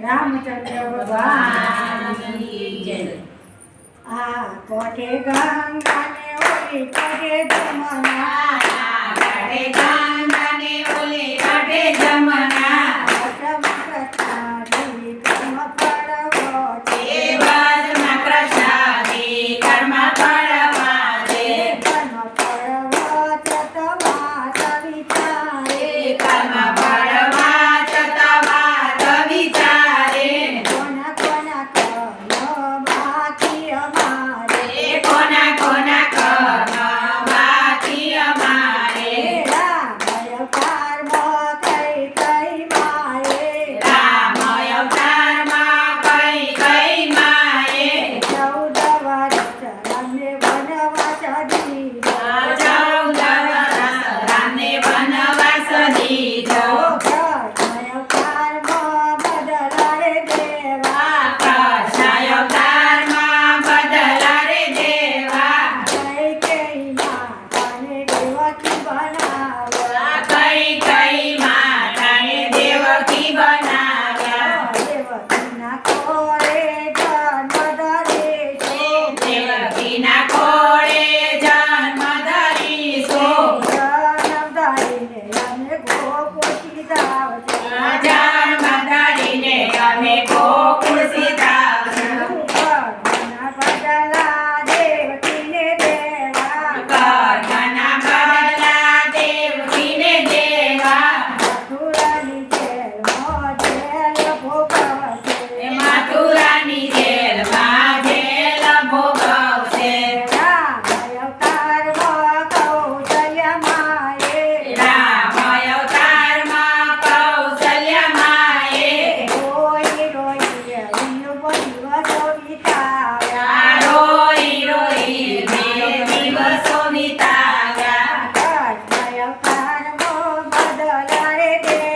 રામચંદ્ર ભગવાન જય. આ કોઠે ગંગા ને ઓરી કરે જમના કરે ગંગા हमने बनवाचारी me go. দলারে দে